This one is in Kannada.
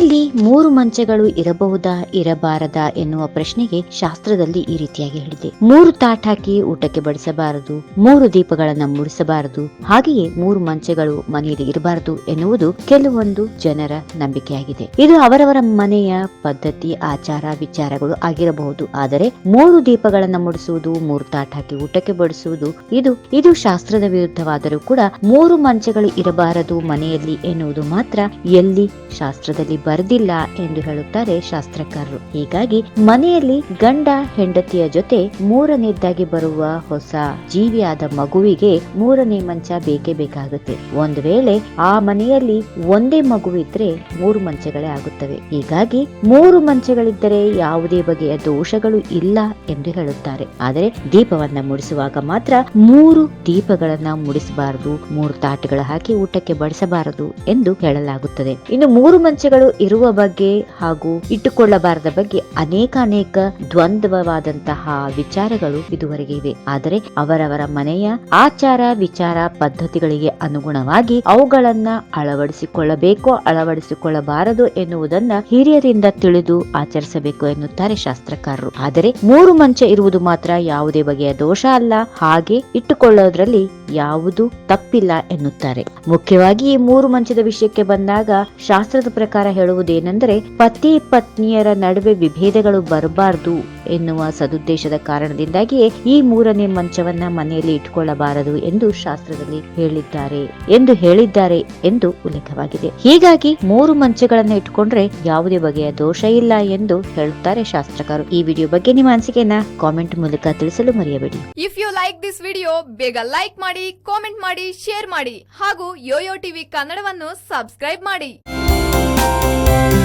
ಮನೆಯಲ್ಲಿ ಮೂರು ಮಂಚಗಳು ಇರಬಹುದಾ, ಇರಬಾರದಾ ಎನ್ನುವ ಪ್ರಶ್ನೆಗೆ ಶಾಸ್ತ್ರದಲ್ಲಿ ಈ ರೀತಿಯಾಗಿ ಹೇಳಿದೆ. ಮೂರು ತಾಟ್ ಹಾಕಿ ಊಟಕ್ಕೆ ಬಡಿಸಬಾರದು, ಮೂರು ದೀಪಗಳನ್ನ ಮುಡಿಸಬಾರದು, ಹಾಗೆಯೇ ಮೂರು ಮಂಚಗಳು ಮನೆಯಲ್ಲಿ ಇರಬಾರದು ಎನ್ನುವುದು ಕೆಲವೊಂದು ಜನರ ನಂಬಿಕೆಯಾಗಿದೆ. ಇದು ಅವರವರ ಮನೆಯ ಪದ್ಧತಿ, ಆಚಾರ, ವಿಚಾರಗಳು ಆಗಿರಬಹುದು. ಆದರೆ ಮೂರು ದೀಪಗಳನ್ನ ಮುಡಿಸುವುದು, ಮೂರು ತಾಟ್ ಹಾಕಿ ಊಟಕ್ಕೆ ಬಡಿಸುವುದು, ಇದು ಇದು ಶಾಸ್ತ್ರದ ವಿರುದ್ಧವಾದರೂ ಕೂಡ ಮೂರು ಮಂಚಗಳು ಇರಬಾರದು ಮನೆಯಲ್ಲಿ ಎನ್ನುವುದು ಮಾತ್ರ ಎಲ್ಲಿ ಶಾಸ್ತ್ರದಲ್ಲಿ ಬರೆದಿಲ್ಲ ಎಂದು ಹೇಳುತ್ತಾರೆ ಶಾಸ್ತ್ರಕಾರರು. ಹೀಗಾಗಿ ಮನೆಯಲ್ಲಿ ಗಂಡ ಹೆಂಡತಿಯ ಜೊತೆ ಮೂರನೇದ್ದಾಗಿ ಬರುವ ಹೊಸ ಜೀವಿಯಾದ ಮಗುವಿಗೆ ಮೂರನೇ ಮಂಚ ಬೇಕೇ ಬೇಕಾಗುತ್ತೆ. ಒಂದು ವೇಳೆ ಆ ಮನೆಯಲ್ಲಿ ಒಂದೇ ಮಗುವಿದ್ರೆ ಮೂರು ಮಂಚಗಳೇ ಆಗುತ್ತವೆ. ಹೀಗಾಗಿ ಮೂರು ಮಂಚಗಳಿದ್ದರೆ ಯಾವುದೇ ಬಗೆಯ ದೋಷಗಳು ಇಲ್ಲ ಎಂದು ಹೇಳುತ್ತಾರೆ. ಆದರೆ ದೀಪವನ್ನ ಮುಡಿಸುವಾಗ ಮಾತ್ರ ಮೂರು ದೀಪಗಳನ್ನ ಮುಡಿಸಬಾರದು, ಮೂರು ತಾಟಗಳ ಹಾಕಿ ಊಟಕ್ಕೆ ಬಡಿಸಬಾರದು ಎಂದು ಹೇಳಲಾಗುತ್ತದೆ. ಇನ್ನು ಮೂರು ಮಂಚಗಳು ಇರುವ ಬಗ್ಗೆ ಹಾಗೂ ಇಟ್ಟುಕೊಳ್ಳಬಾರದ ಬಗ್ಗೆ ಅನೇಕ ಅನೇಕ ದ್ವಂದ್ವವಾದಂತಹ ವಿಚಾರಗಳು ಇದುವರೆಗೆ ಇವೆ. ಆದರೆ ಅವರವರ ಮನೆಯ ಆಚಾರ ವಿಚಾರ ಪದ್ಧತಿಗಳಿಗೆ ಅನುಗುಣವಾಗಿ ಅವುಗಳನ್ನ ಅಳವಡಿಸಿಕೊಳ್ಳಬೇಕೋ ಅಳವಡಿಸಿಕೊಳ್ಳಬಾರದು ಎನ್ನುವುದನ್ನ ಹಿರಿಯರಿಂದ ತಿಳಿದು ಆಚರಿಸಬೇಕು ಎನ್ನುತ್ತಾರೆ ಶಾಸ್ತ್ರಕಾರರು. ಆದರೆ ಮೂರು ಮಂಚ ಇರುವುದು ಮಾತ್ರ ಯಾವುದೇ ಬಗೆಯ ದೋಷ ಅಲ್ಲ. ಹಾಗೆ ಇಟ್ಟುಕೊಳ್ಳೋದ್ರಲ್ಲಿ ಯಾವುದು ತಪ್ಪಿಲ್ಲ ಎನ್ನುತ್ತಾರೆ. ಮುಖ್ಯವಾಗಿ ಈ ಮೂರು ಮಂಚದ ವಿಷಯಕ್ಕೆ ಬಂದಾಗ ಶಾಸ್ತ್ರದ ಪ್ರಕಾರ ಹೇಳುವುದೇನೆಂದರೆ, ಪತಿ ಪತ್ನಿಯರ ನಡುವೆ ವಿಭೇದಗಳು ಬರಬಾರದು ಎನ್ನುವ ಸದುದ್ದೇಶದ ಕಾರಣದಿಂದಾಗಿಯೇ ಈ ಮೂರನೇ ಮಂಚವನ್ನ ಮನೆಯಲ್ಲಿ ಇಟ್ಟುಕೊಳ್ಳಬಾರದು ಎಂದು ಶಾಸ್ತ್ರದಲ್ಲಿ ಹೇಳಿದ್ದಾರೆ ಎಂದು ಹೇಳಿದ್ದಾರೆ ಎಂದು ಉಲ್ಲೇಖವಾಗಿದೆ. ಹೀಗಾಗಿ ಮೂರು ಮಂಚಗಳನ್ನು ಇಟ್ಕೊಂಡ್ರೆ ಯಾವುದೇ ಬಗೆಯ ದೋಷ ಇಲ್ಲ ಎಂದು ಹೇಳುತ್ತಾರೆ ಶಾಸ್ತ್ರಕಾರರು ಈ ವಿಡಿಯೋ ಬಗ್ಗೆ ನಿಮ್ಮ ಅನಿಸಿಕೆಯನ್ನ ಕಾಮೆಂಟ್ ಮೂಲಕ ತಿಳಿಸಲು ಮರೆಯಬೇಡಿ. If you like this video ಬೇಗ ಲೈಕ್ ಮಾಡಿ ಕಾಮೆಂಟ್ ಮಾಡಿ ಶೇರ್ ಮಾಡಿ ಹಾಗೂ ಯೋಯೋ ಟಿವಿ ಕನ್ನಡವನ್ನು ಸಬ್ಸ್ಕ್ರೈಬ್ ಮಾಡಿ. Thank you.